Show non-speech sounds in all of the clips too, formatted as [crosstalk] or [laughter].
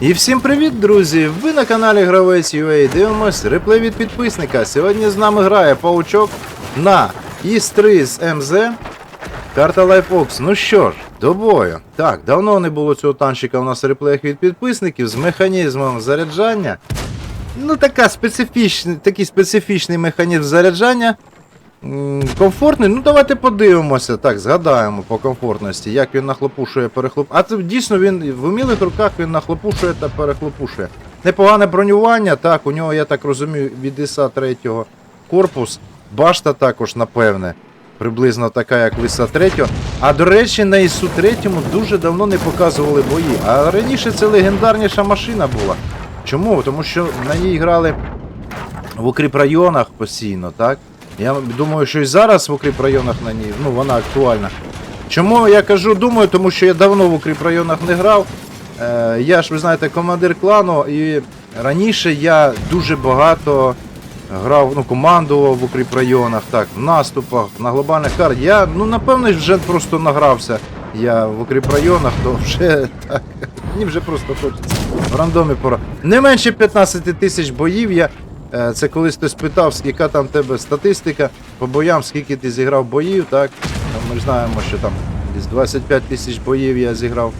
І всім привіт, друзі! Ви на каналі Гравець UA дивимось реплей від підписника. Сьогодні з нами грає паучок на ІС-3 з МЗ. Карта LifeOps. Ну що ж, до бою. Так, давно не було цього танчика у нас в реплеях від підписників з механізмом заряджання. Ну, така специфічний, такий специфічний механізм заряджання. Комфортний, ну давайте подивимося, так, згадаємо по комфортності, як він нахлопушує, перехлоп. А це дійсно він в умілих руках він нахлопушує та перехлопушує. Непогане бронювання, так, у нього, я так розумію, від ІСа 3 корпус, башта також, напевне, приблизно така, як в ІСа 3. А до речі, на ІСу 3 дуже давно не показували бої. А раніше це легендарніша машина була. Чому? Тому що на ній грали в укріпрайонах постійно, так? Я думаю, що і зараз в укріпрайонах на ній, ну вона актуальна. Чому я кажу думаю, тому що я давно в укріпрайонах не грав. Е, я ж, ви знаєте, командир клану, і раніше я дуже багато грав, ну, командував в укріпрайонах, так, в наступах, на глобальних картах. Я, ну, напевно, вже просто награвся. Я в укріпрайонах, то вже [laughs] так. Мені вже просто хочеться в рандомі пора. Не менше 15 тисяч боїв я. Е, Це колись хтось питав, яка там тебе статистика по боям, скільки ти зіграв боїв, так? Ми знаємо, що там десь 25 тисяч боїв я зіграв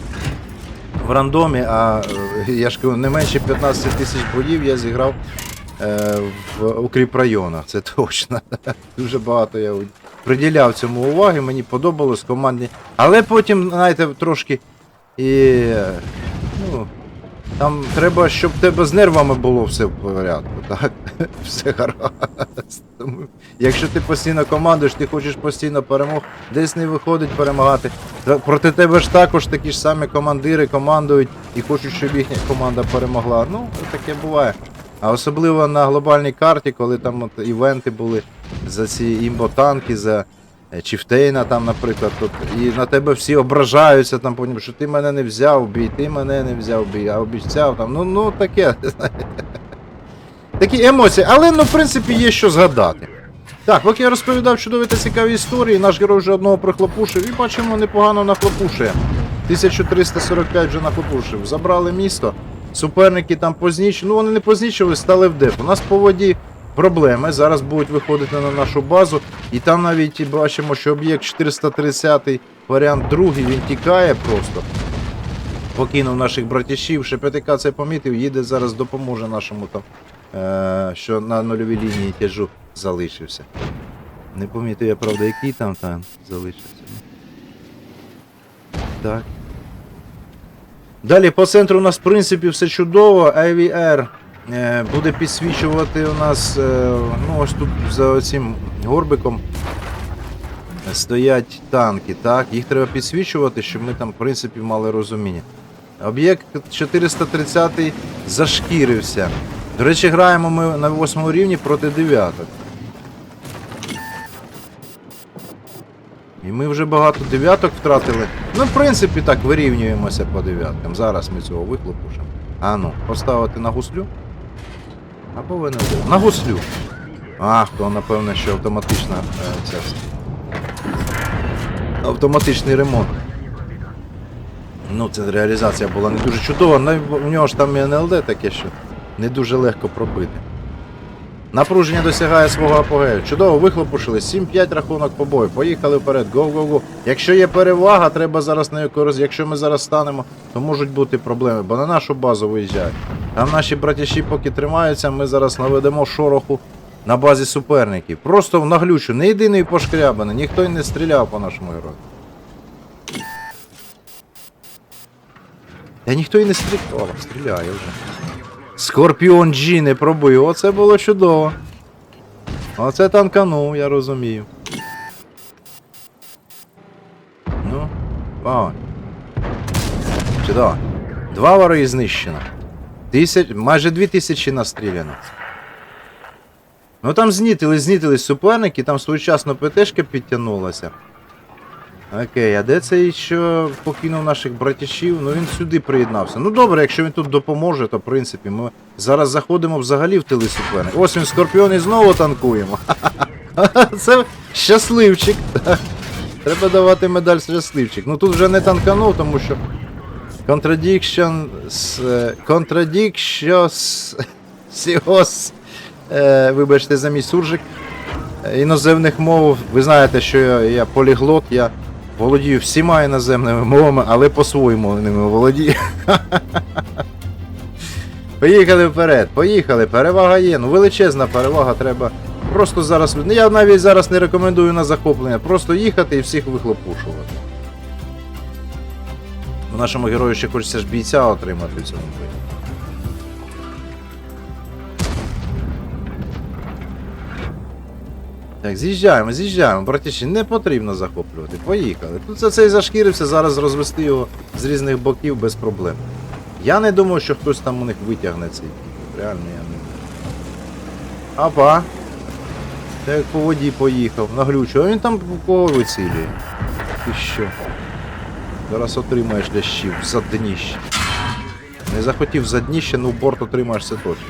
в рандомі, а е, я ж кажу, не менше 15 тисяч боїв я зіграв е, в укріпрайонах, це [laughs] точно. Дуже багато я приділяв цьому уваги, мені подобалось командні. Але потім, знаєте, трошки і. Ну, там треба, щоб тебе з нервами було все в порядку, так? [laughs] Все гаразд. Тому, якщо ти постійно командуєш, ти хочеш постійно перемог, десь не виходить перемагати. Проти тебе ж також такі ж самі командири командують і хочуть, щоб їхня команда перемогла. Ну, таке буває. А особливо на глобальній карті, коли там от івенти були за ці імботанки, за Чіфтейна там, наприклад, тут, і на тебе всі ображаються, там, що ти мене не взяв, бій, ти мене не взяв, бій, а обіцяв там. Ну, ну таке. [laughs] Такі емоції, але ну, в принципі, є що згадати. Так, поки я розповідав чудові та цікаві історії, наш герой вже одного прихлопушив і бачимо, непогано нахлопушує. 1345 вже нахлопушив. Забрали місто. Суперники там познічили. Ну вони не познічили, стали в деп. У нас по воді проблеми. Зараз будуть виходити на нашу базу. І там навіть бачимо, що об'єкт 430 варіант другий, він тікає просто. Покинув наших братішів. Шепетика це помітив, їде зараз допоможе нашому там, е- що на нульовій лінії тяжу залишився. Не помітив я, правда, який там там залишився. Так. Далі по центру у нас в принципі все чудово. IVR буде підсвічувати у нас, е, ну ось тут за цим горбиком стоять танки, так? Їх треба підсвічувати, щоб ми там, в принципі, мали розуміння. Об'єкт 430 зашкірився. До речі, граємо ми на 8 рівні проти дев'яток. І ми вже багато дев'яток втратили. Ну, в принципі, так вирівнюємося по дев'яткам. Зараз ми цього вихлопушимо. А ну, поставити на гуслю. Або ви не вдали. На гуслю. Ах, то напевно, що автоматична е, ця. Автоматичний ремонт. Ну, це реалізація була не дуже чудова. В у нього ж там і НЛД таке, що не дуже легко пробити. Напруження досягає свого апогею. Чудово, вихлопушили. 7-5 рахунок по бою. Поїхали вперед. Гоу-гоу-гоу. Якщо є перевага, треба зараз нею користуватися. Якщо ми зараз станемо, то можуть бути проблеми, бо на нашу базу виїжджають. Там наші братіші поки тримаються, ми зараз наведемо шороху на базі суперників. Просто в наглючу, не єдиний пошкрябаний, ніхто й не стріляв по нашому герою. Та ніхто і не стріляв, О, стріляє вже. Скорпіон G не пробив, оце було чудово. Оце танканув, я розумію. Ну, вау. Чудово. Два вороги знищено. Тисяч, майже дві тисячі настріляно. Ну там знітили, знітили суперники, там своєчасно ПТшка підтягнулася. Окей, а де цей що покинув наших братішів? Ну він сюди приєднався. Ну добре, якщо він тут допоможе, то в принципі ми зараз заходимо взагалі в тили. Ось він скорпіон і знову танкуємо. [laughs] Це щасливчик. Треба давати медаль щасливчик. Ну тут вже не танканув, тому що Contradictions... е. Сіос... Е, вибачте за мій суржик. Е, Іноземних мов. Ви знаєте, що я, я поліглот, я володію всіма іноземними мовами, але по-своєму ними володію. [laughs] Поїхали вперед, поїхали, перевага є. Ну величезна перевага, треба просто зараз. ну, Я навіть зараз не рекомендую на захоплення, просто їхати і всіх вихлопушувати. Нашому герою ще хочеться ж бійця отримати в цьому бою. Так, з'їжджаємо, з'їжджаємо, братіші, не потрібно захоплювати. Поїхали. Тут за цей зашкірився, зараз розвести його з різних боків без проблем. Я не думаю, що хтось там у них витягне цей пік. Реально я не думаю. Апа. Та як по воді поїхав, наглючу. А він там кого вицілює? Ти що? Зараз отримаєш лящів за дніще. Не захотів за дніще, ну борт отримаєш це точно.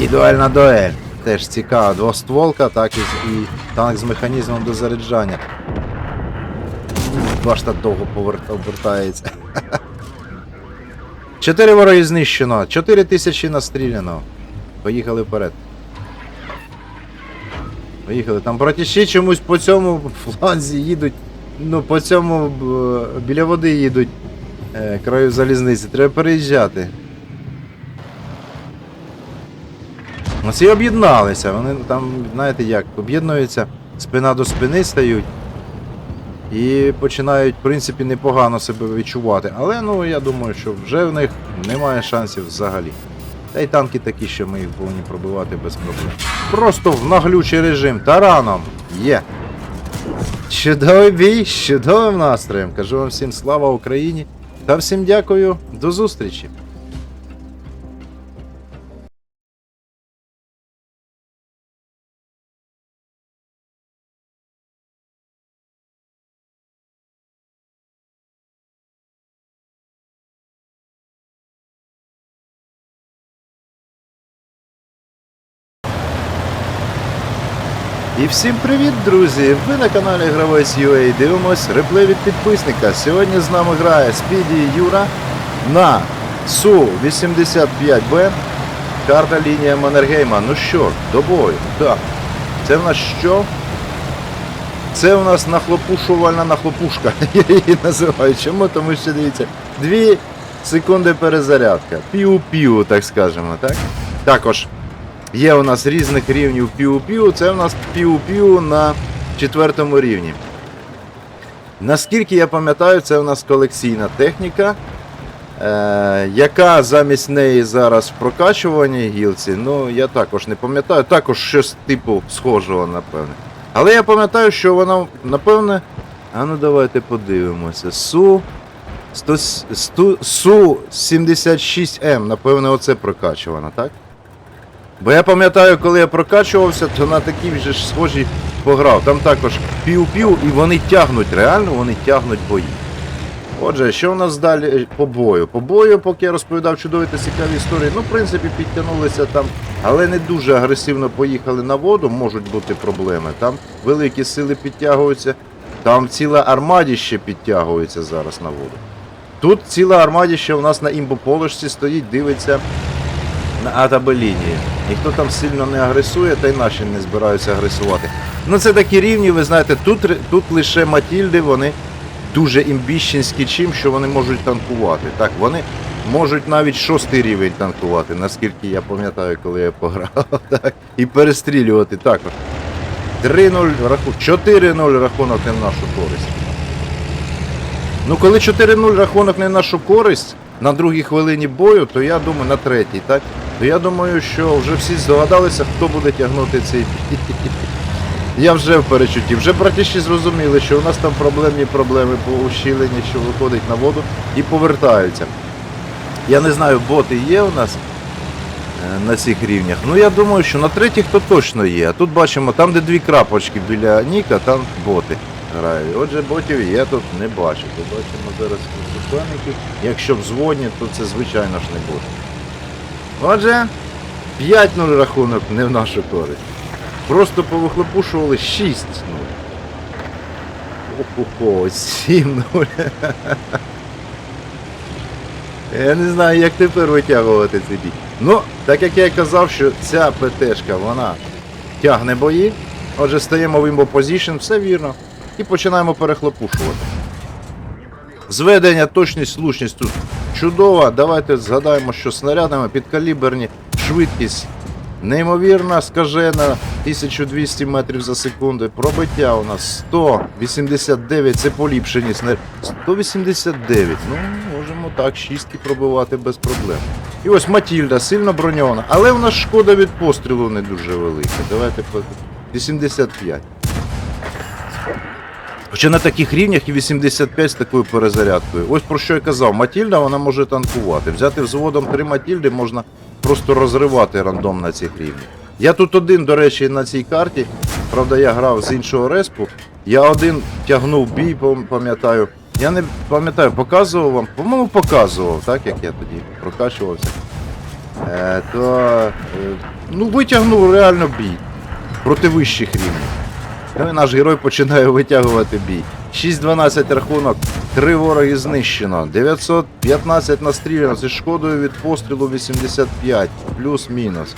Ідеальна дуель. Теж цікава. Двостволка, так і, і танк з механізмом до заряджання. Башта довго поверта, обертається. [laughs] Чотири вороги знищено, чотири тисячі настріляно. Поїхали вперед. Поїхали. Там братіші чомусь по цьому фланзі їдуть. Ну, по цьому біля води їдуть е, краю залізниці. Треба переїжджати. Оці об'єдналися. Вони там, знаєте як, об'єднуються, спина до спини стають. І починають, в принципі, непогано себе відчувати. Але ну я думаю, що вже в них немає шансів взагалі. Та й танки такі, що ми їх повинні пробивати без проблем. Просто в наглючий режим. Тараном. Є. Чудовий бій, чудовим настроєм. Кажу вам всім слава Україні. Та всім дякую. До зустрічі. І всім привіт, друзі! Ви на каналі Гравець UA дивимось реплей від підписника. Сьогодні з нами грає Спіді Юра на Су-85Б. Карта лінія Маннергейма. Ну що, до бою. Так. Це в нас що? Це у нас нахлопушувальна нахлопушка. [laughs] Я її називаю. Чому? Тому що дивіться, дві секунди перезарядка. Піу-піу, так скажемо, так? Також Є у нас різних рівнів піу-піу, це у нас піу-піу на четвертому рівні. Наскільки я пам'ятаю, це у нас колекційна техніка, е, яка замість неї зараз в прокачуваній гілці, ну я також не пам'ятаю, також щось типу схожого, напевне. Але я пам'ятаю, що вона, напевне. А ну давайте подивимося. Су. 100, 100, Су 76М, напевне, оце прокачувано, так? Бо я пам'ятаю, коли я прокачувався, то на такі вже ж схожі пограв. Там також пів-пів і вони тягнуть, реально вони тягнуть бої. Отже, що в нас далі по бою? По бою, поки я розповідав чудові та цікаві історії, ну, в принципі, підтягнулися там, але не дуже агресивно поїхали на воду, можуть бути проблеми. Там великі сили підтягуються, там ціла армадіще підтягується зараз на воду. Тут ціла армадіще у нас на імбополошці стоїть, дивиться АТБ лінії. Ніхто там сильно не агресує, та й наші не збираються агресувати. Ну це такі рівні, ви знаєте, тут, тут лише Матільди, вони дуже імбіщенські чим, що вони можуть танкувати. Так, вони можуть навіть шостий рівень танкувати, наскільки я пам'ятаю, коли я пограв. [laughs] Так, і перестрілювати також. 3-0 рахунок, 4-0 рахунок не в нашу користь. Ну, коли 4-0 рахунок не в нашу користь на другій хвилині бою, то я думаю, на третій, так? То я думаю, що вже всі здогадалися, хто буде тягнути цей бій. [laughs] Я вже в перечутті. Вже братіші зрозуміли, що у нас там проблемні проблеми по ущіленні, що виходить на воду і повертаються. Я не знаю, боти є у нас е, на цих рівнях. Ну я думаю, що на третіх то точно є. А тут бачимо, там, де дві крапочки біля Ніка, там боти грають. Отже, ботів я тут не бачу. То бачимо зараз суперників. Якщо б взводні, то це звичайно ж не боти. Отже, 5-0 рахунок не в нашу користь. Просто повихлопушували 6-0. Ого, 7-0. Я не знаю, як тепер витягувати цей бій. Ну, так як я казав, що ця ПТшка, вона тягне бої. Отже, стаємо в імбо позішн, все вірно. І починаємо перехлопушувати. Зведення, точність, слушність тут чудова. Давайте згадаємо, що снарядами підкаліберні, швидкість неймовірна, скажена, 1200 метрів за секунду. Пробиття у нас 189, це поліпшені снаряди. 189, ну можемо так, шістки пробивати без проблем. І ось Матільда сильно броньована, але у нас шкода від пострілу не дуже велика. Давайте по 85. Хоча на таких рівнях і 85 з такою перезарядкою. Ось про що я казав, Матільда вона може танкувати. Взяти взводом три Матільди можна просто розривати рандом на цих рівнях. Я тут один, до речі, на цій карті. Правда, я грав з іншого респу. Я один тягнув бій, пам'ятаю. Я не пам'ятаю, показував вам, по-моєму, показував, так як я тоді прокачувався. Е, то е, ну, витягнув реально бій проти вищих рівнів. Ну і наш герой починає витягувати бій. 6-12 рахунок, 3 вороги знищено, 915 настріляно зі шкодою від пострілу 85, плюс-мінус.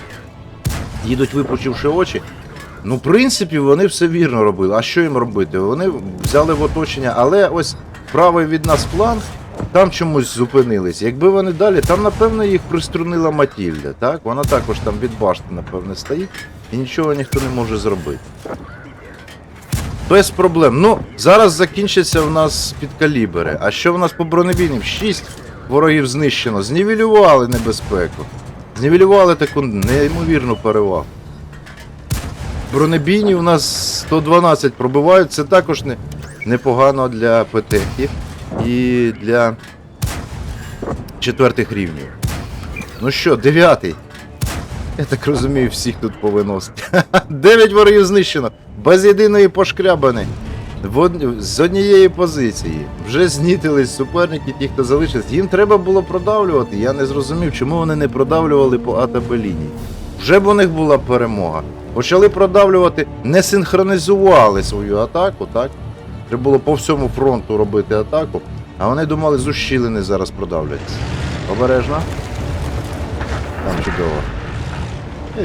Їдуть випучивши очі. Ну, в принципі, вони все вірно робили. А що їм робити? Вони взяли в оточення, але ось правий від нас фланг, там чомусь зупинились. Якби вони далі, там, напевно, їх приструнила Матільда, так? Вона також там від башти, напевно, стоїть, і нічого ніхто не може зробити. Без проблем. Ну, зараз закінчаться в нас підкалібери. А що в нас по бронебійним? 6 ворогів знищено. Знівелювали небезпеку. Знівелювали таку неймовірну перевагу. Бронебійні у нас 112 пробивають. Це також не, непогано для ПТХів і для четвертих рівнів. Ну що, дев'ятий. Я так розумію, всіх тут повиносить. [laughs] Дев'ять ворогів знищено. Без єдиної пошкрябани. З однієї позиції. Вже знітились суперники, ті, хто залишився. Їм треба було продавлювати. Я не зрозумів, чому вони не продавлювали по А та Б лінії. Вже б у них була перемога. Почали продавлювати, не синхронізували свою атаку, так? Треба було по всьому фронту робити атаку, а вони думали, з ущілини зараз продавляться. Обережно. Там чудово.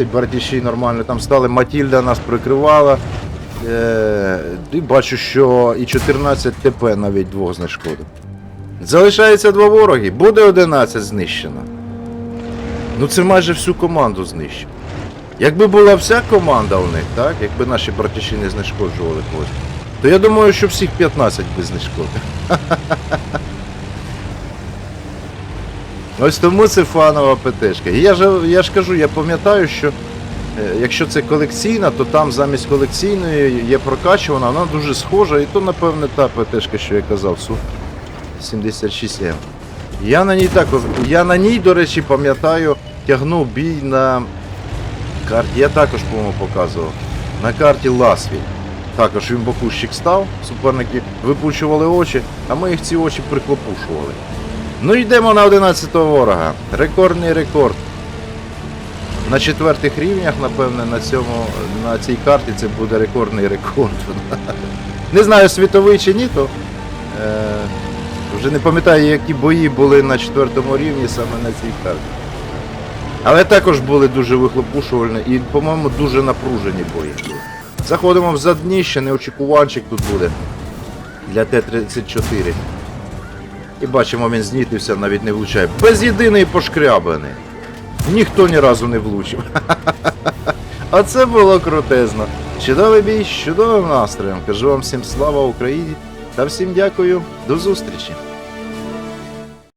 І братіші нормально там стали. Матільда нас прикривала. Е, і бачу, що і 14 ТП навіть двох знешкодив. Залишається два вороги, буде 11 знищено. Ну це майже всю команду знищив. Якби була вся команда у них, так? Якби наші братіші не знешкоджували когось, то я думаю, що всіх 15 би знешкодив. [laughs] Ось тому це фанова ПТшка. І я ж, я ж кажу, я пам'ятаю, що е, якщо це колекційна, то там замість колекційної є прокачувана, вона дуже схожа, і то, напевне, та ПТшка, що я казав, Су 76М. Я на ній також, я на ній, до речі, пам'ятаю, тягнув бій на карті. Я також, по-моєму, показував. На карті Ласві. Також він бокущик став, суперники випучували очі, а ми їх ці очі приклопушували. Ну йдемо на 11-го ворога. Рекордний рекорд. На четвертих рівнях, напевне, на цьому, на цій карті це буде рекордний рекорд. Не знаю, світовий чи ні, то е, вже не пам'ятаю, які бої були на четвертому рівні саме на цій карті. Але також були дуже вихлопушувальні і, по-моєму, дуже напружені бої. були. Заходимо в задніще, неочікуванчик тут буде для Т-34. І бачимо, він знітився, навіть не влучає. Без єдиної пошкрябини. Ніхто ні разу не влучив. [laughs] А це було крутезно. Чудовий бій чудовим настроєм. Кажу вам всім слава Україні та всім дякую. До зустрічі!